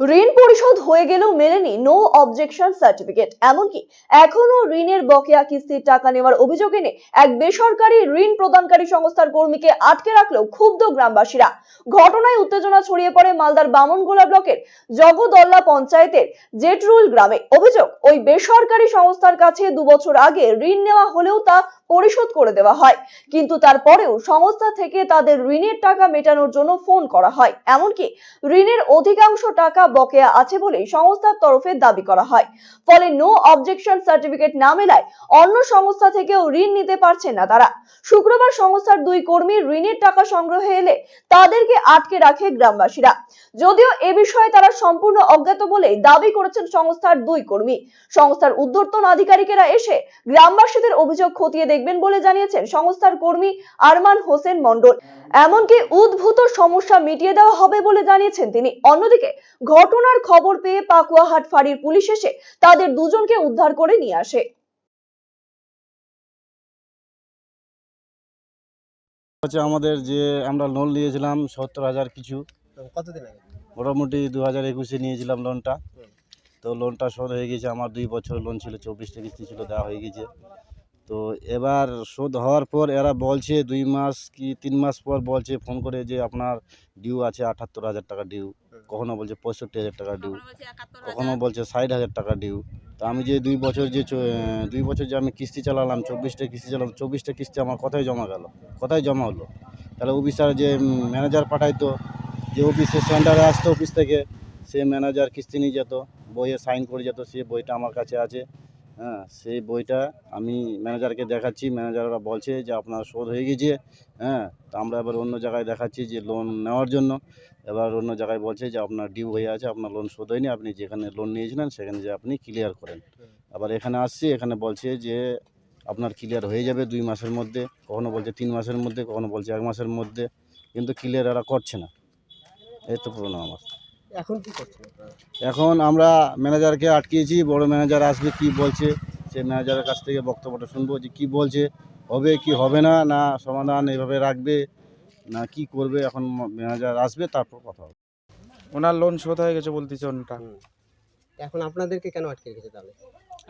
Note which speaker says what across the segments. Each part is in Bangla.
Speaker 1: ঋণ পরিশোধ হয়ে গেলেও মেলেনি নো অবজেকশন সার্টিফিকেট এমনকি এখনও ঋণের বকেয়া কিস্তির টাকা নেওয়ার অভিযোগ এনে এক বেসরকারি ঋণ প্রদানকারী সংস্থার কর্মীকে আটকে রাখলেও ক্ষুব্ধ গ্রামবাসীরা। ঘটনায় উত্তেজনা ছড়িয়ে পড়ে মালদার বামনগোলা ব্লকের জগদল্লা পঞ্চায়েতের জেটরুল গ্রামে। অভিযোগ, ওই বেসরকারি সংস্থার কাছে দুবছর আগে ঋণ নেওয়া হলেও তা পরিশোধ করে দেওয়া হয়, কিন্তু তারপরেও সংস্থা থেকে তাদের ঋণের টাকা মেটানোর জন্য ফোন করা হয়। এমনকি ঋণের অধিকাংশ টাকা বকেয়া আছে বলে সংস্থার তরফে দাবি করা হয়। ফলে নো অবজেকশন সার্টিফিকেট না মেলায় অন্য সংস্থা থেকেও ঋণ নিতে পারছেন না তারা। শুক্রবার সংস্থার দুই কর্মী ঋণের টাকা সংগ্রহে এলে তাদেরকে আটকে রাখে গ্রামবাসীরা। যদিও এ বিষয়ে তারা সম্পূর্ণ অজ্ঞাত বলে দাবি করেছেন সংস্থার দুই কর্মী। সংস্থার উদ্যর্তন আধিকারিকেরা এসে গ্রামবাসীদের অভিযোগ খতিয়ে দেখবেন বলে জানিয়েছেন সংস্থার কর্মী আরমান হোসেন মন্ডল এমনকি উদ্ভূত সমস্যা মিটিয়ে দেওয়া হবে বলে জানিয়েছেন তিনি। অন্যদিকে ঘটনার খবর পেয়ে পাকুয়াহাট ফাঁড়ির পুলিশ এসে তাদের দুজনকে উদ্ধার করে নিয়ে আসে।
Speaker 2: হচ্ছে আমাদের যে আমরা লোন নিয়েছিলাম সত্তর হাজার কিছু।
Speaker 3: কতদিন আগে?
Speaker 2: মোটামুটি দু হাজার একুশে নিয়েছিলাম লোনটা তো লোনটা শোধ হয়ে গেছে আমার দুই বছর লোন ছিল চব্বিশটা কিস্তি ছিল দেওয়া হয়ে গেছে। তো এবার শোধ হওয়ার পর এরা বলছে দুই মাস কি তিন মাস পর বলছে ফোন করে যে আপনার ডিউ আছে আটাত্তর হাজার টাকা ডিউ কখনো বলছে পঁয়ষট্টি হাজার টাকা ডিউ কখনো বলছে ষাট হাজার টাকা ডিউ তো আমি যে দুই বছর যে দুই বছর যে আমি কিস্তি চালালাম চব্বিশটা কিস্তি চালালাম চব্বিশটা কিস্তি আমার কোথায় জমা গেল কোথায় জমা হলো। তাহলে অফিসার যে ম্যানেজার পাঠাইতো যে অফিসে সেন্টারে আসতো অফিস থেকে সে ম্যানেজার কিস্তি নিয়ে যেত বইয়ে সাইন করে যেত সে বইটা আমার কাছে আছে। হ্যাঁ সেই বইটা আমি ম্যানেজারকে দেখাচ্ছি। ম্যানেজাররা বলছে যে, আপনার শোধ হয়ে গেছে। হ্যাঁ তা আমরা এবার অন্য জায়গায় দেখাচ্ছি যে লোন নেওয়ার জন্য। এবার অন্য জায়গায় বলছে যে, আপনার ডিউ হয়ে আছে, আপনার লোন শোধ হয়নি। আপনি যেখানে লোন নিয়েছিলেন, সেখানে যে আপনি ক্লিয়ার করেন। আবার এখানে আসছি, এখানে বলছে যে, আপনার ক্লিয়ার হয়ে যাবে দুই মাসের মধ্যে। কখনো বলছে তিন মাসের মধ্যে, কখনো বলছে এক মাসের মধ্যে। কিন্তু ক্লিয়ার এরা করছে না। এই তো প্রবলেম আমার।
Speaker 3: এখন কি করছেন?
Speaker 2: এখন আমরা ম্যানেজারকে আটকিয়েছি বড় ম্যানেজার আসবে কি বলছে সে ম্যানেজারের কাছ থেকে বক্তব্যটা শুনব যে কি বলছে হবে কি হবে না না সমাধান এভাবে রাখবে না কি করবে এখন ম্যানেজার আসবে তারপর কথা হবে।
Speaker 4: ওনার লোন শোধ হয়ে গেছে বলতেছে ওনটা
Speaker 3: এখন আপনাদেরকে কেন আটকে রেখেছে তাহলে?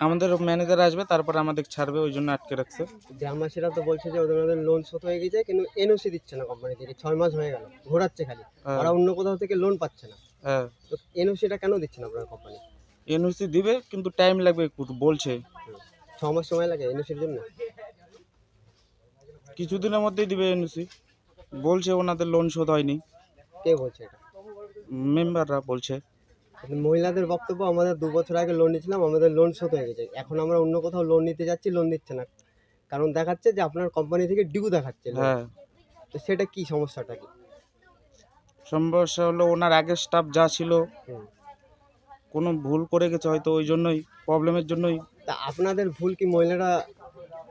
Speaker 4: আমাদের ম্যানেজার আসবে তারপর আমাদের ছাড়বে ওই জন্য আটকে রাখছে।
Speaker 3: গ্রামবাসীরা তো বলছে যে ওদের ওদের লোন শোধ হয়ে গেছে কিন্তু এনওসি দিচ্ছে না কোম্পানি থেকে ছয় মাস হয়ে গেল ঘোরাচ্ছে খালি।
Speaker 4: হ্যাঁ,
Speaker 3: ওরা অন্য কোথাও থেকে লোন পাচ্ছে না।
Speaker 4: হ্যাঁ।
Speaker 3: তো এনওসিটা কেন দিচ্ছে না আপনার কোম্পানি
Speaker 4: এনওসি দিবে কিন্তু টাইম লাগবে একটু বলছে।
Speaker 3: ছ মাস সময় লাগে এনওসির জন্য?
Speaker 4: কিছুদিনের মধ্যেই দিবে এনওসি বলছে ওনাদের লোন শোধ হয়নি।
Speaker 3: কে বলছে এটা?
Speaker 4: মেম্বাররা বলছে।
Speaker 3: মহিলাদের বক্তব্য আমাদের দু বছর আগে লোন নিয়েছিলাম আমাদের লোন শোধ হয়ে গেছে। এখন আমরা অন্য কোথাও লোন নিতে যাচ্ছি লোন দিচ্ছে না। কারণ দেখাচ্ছে যে আপনার কোম্পানি থেকে ডিউ দেখাচ্ছে
Speaker 4: হ্যাঁ।
Speaker 3: তো সেটা কি সমস্যাটা কি?
Speaker 4: সমস্যা হলো ওনার আগের স্টাফ যা ছিল। কোনো ভুল করে গেছে হয়তো ওই জন্যই প্রবলেমের জন্যই।
Speaker 3: তা আপনাদের ভুল কি মহিলারা